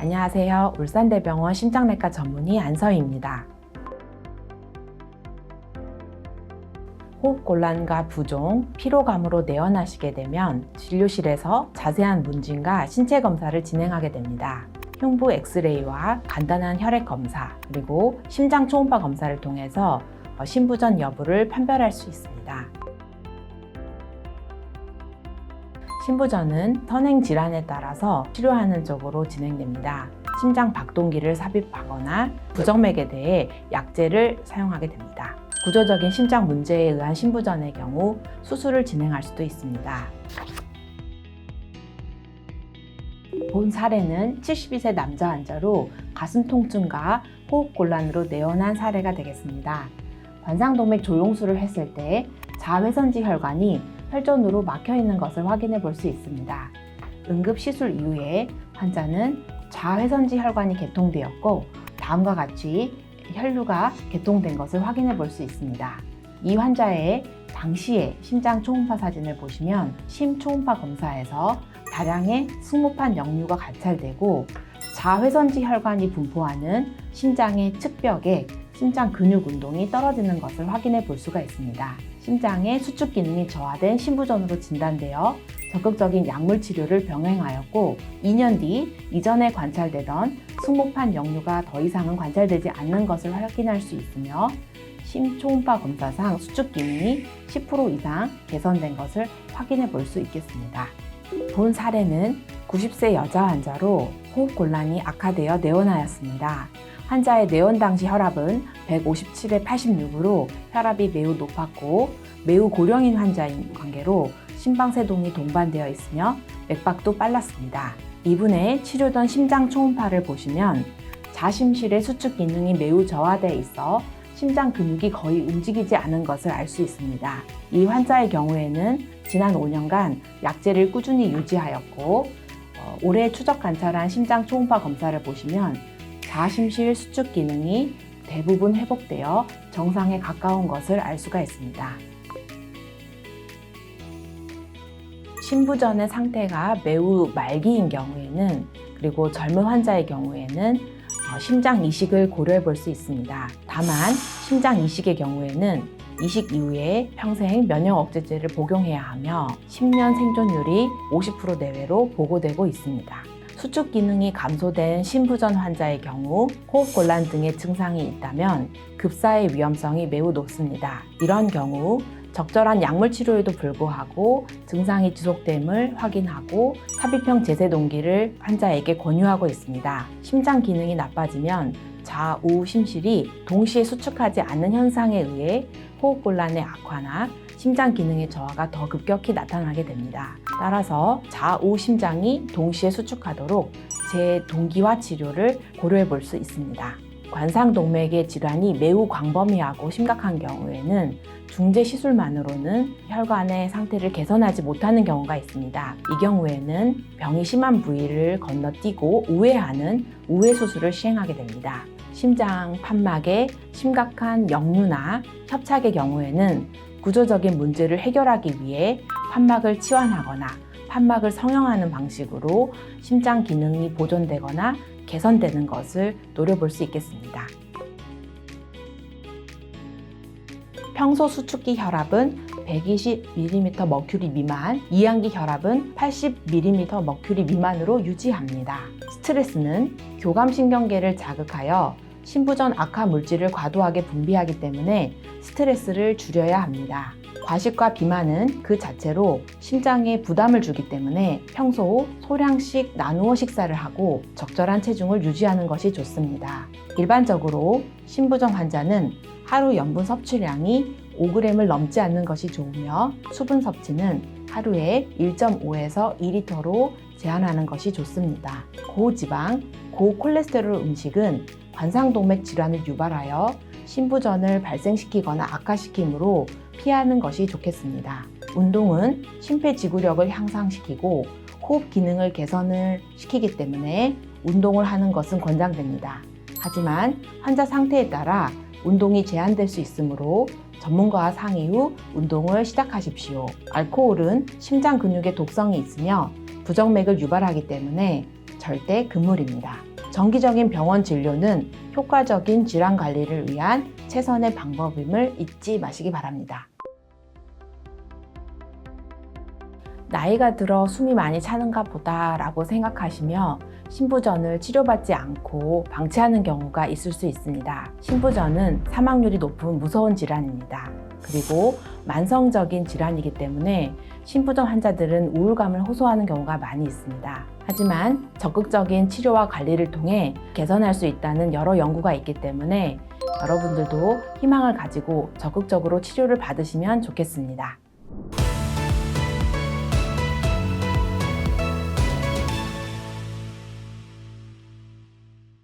안녕하세요. 울산대병원 심장내과 전문의 안서희입니다. 호흡곤란과 부종, 피로감으로 내원하시게 되면 진료실에서 자세한 문진과 신체 검사를 진행하게 됩니다. 흉부 엑스레이와 간단한 혈액 검사, 그리고 심장 초음파 검사를 통해서 어, 신부전 여부를 판별할 수 있습니다. 신부전은 선행 질환에 따라서 치료하는 쪽으로 진행됩니다. 심장 박동기를 삽입하거나 부정맥에 대해 약제를 사용하게 됩니다. 구조적인 심장 문제에 의한 신부전의 경우 수술을 진행할 수도 있습니다. 본 사례는 72세 남자 환자로 가슴 통증과 호흡 곤란으로 내원한 사례가 되겠습니다. 관상동맥 조종술을 했을 때 자외선지 혈관이 혈전으로 막혀 있는 것을 확인해 볼 수 있습니다. 응급 시술 이후에 환자는 좌회선지 혈관이 개통되었고 다음과 같이 혈류가 개통된 것을 확인해 볼 수 있습니다. 이 환자의 당시의 심장 초음파 사진을 보시면 심초음파 검사에서 다량의 승모판 역류가 관찰되고 좌회선지 혈관이 분포하는 심장의 측벽에 심장 근육 운동이 떨어지는 것을 확인해 볼 수가 있습니다. 심장의 수축 기능이 저하된 신부전으로 진단되어 적극적인 약물 치료를 병행하였고 2년 뒤 이전에 관찰되던 승모판 역류가 더 이상은 관찰되지 않는 것을 확인할 수 있으며 심초음파 검사상 수축 기능이 10% 이상 개선된 것을 확인해 볼 수 있겠습니다. 본 사례는 90세 여자 환자로 호흡 곤란이 악화되어 내원하였습니다. 환자의 내원 당시 혈압은 157에 86으로 혈압이 매우 높았고 매우 고령인 환자인 관계로 심방세동이 동반되어 있으며 맥박도 빨랐습니다. 이분의 치료던 심장 초음파를 보시면 자심실의 수축 기능이 매우 저하되어 있어 심장 근육이 거의 움직이지 않은 것을 알 수 있습니다. 이 환자의 경우에는 지난 5년간 약제를 꾸준히 유지하였고 어, 올해 추적 관찰한 심장 초음파 검사를 보시면 자심실 수축 기능이 대부분 회복되어 정상에 가까운 것을 알 수가 있습니다. 신부전의 상태가 매우 말기인 경우에는 그리고 젊은 환자의 경우에는 어, 심장 이식을 고려해 볼 수 있습니다. 다만 심장 이식의 경우에는 이식 이후에 평생 면역 억제제를 복용해야 하며 10년 생존율이 50% 내외로 보고되고 있습니다. 수축 기능이 감소된 신부전 환자의 경우 호흡 곤란 등의 증상이 있다면 급사의 위험성이 매우 높습니다. 이런 경우 적절한 약물 치료에도 불구하고 증상이 지속됨을 확인하고 삽입형 제세 동기를 환자에게 권유하고 있습니다. 심장 기능이 나빠지면 좌우 심실이 동시에 수축하지 않는 현상에 의해 호흡 곤란의 악화나 심장 기능의 저하가 더 급격히 나타나게 됩니다. 따라서 좌우 심장이 동시에 수축하도록 재동기화 치료를 고려해 볼 수 있습니다. 관상동맥의 질환이 매우 광범위하고 심각한 경우에는 중재 시술만으로는 혈관의 상태를 개선하지 못하는 경우가 있습니다. 이 경우에는 병이 심한 부위를 건너뛰고 우회하는 우회 수술을 시행하게 됩니다. 심장 판막에 심각한 역류나 협착의 경우에는 구조적인 문제를 해결하기 위해 판막을 치환하거나 판막을 성형하는 방식으로 심장 기능이 보존되거나 개선되는 것을 노려볼 수 있겠습니다. 평소 수축기 혈압은 120mm 머큐리 미만, 이항기 혈압은 80mm 머큐리 미만으로 유지합니다. 스트레스는 교감신경계를 자극하여 신부전 악화 물질을 과도하게 분비하기 때문에 스트레스를 줄여야 합니다. 과식과 비만은 그 자체로 심장에 부담을 주기 때문에 평소 소량씩 나누어 식사를 하고 적절한 체중을 유지하는 것이 좋습니다. 일반적으로 신부전 환자는 하루 염분 섭취량이 5g을 넘지 않는 것이 좋으며 수분 섭취는 하루에 1.5에서 2리터로 제한하는 것이 좋습니다. 고지방, 고콜레스테롤 음식은 관상동맥 질환을 유발하여 신부전을 발생시키거나 악화시키므로 피하는 것이 좋겠습니다. 운동은 심폐지구력을 향상시키고 호흡 기능을 개선을 시키기 때문에 운동을 하는 것은 권장됩니다. 하지만 환자 상태에 따라 운동이 제한될 수 있으므로 전문가와 상의 후 운동을 시작하십시오. 알코올은 심장 근육에 독성이 있으며 부정맥을 유발하기 때문에 절대 금물입니다. 정기적인 병원 진료는 효과적인 질환 관리를 위한 최선의 방법임을 잊지 마시기 바랍니다. 나이가 들어 숨이 많이 차는가 보다 라고 생각하시며 신부전을 치료받지 않고 방치하는 경우가 있을 수 있습니다. 신부전은 사망률이 높은 무서운 질환입니다. 그리고 만성적인 질환이기 때문에 신부전 환자들은 우울감을 호소하는 경우가 많이 있습니다. 하지만 적극적인 치료와 관리를 통해 개선할 수 있다는 여러 연구가 있기 때문에 여러분들도 희망을 가지고 적극적으로 치료를 받으시면 좋겠습니다.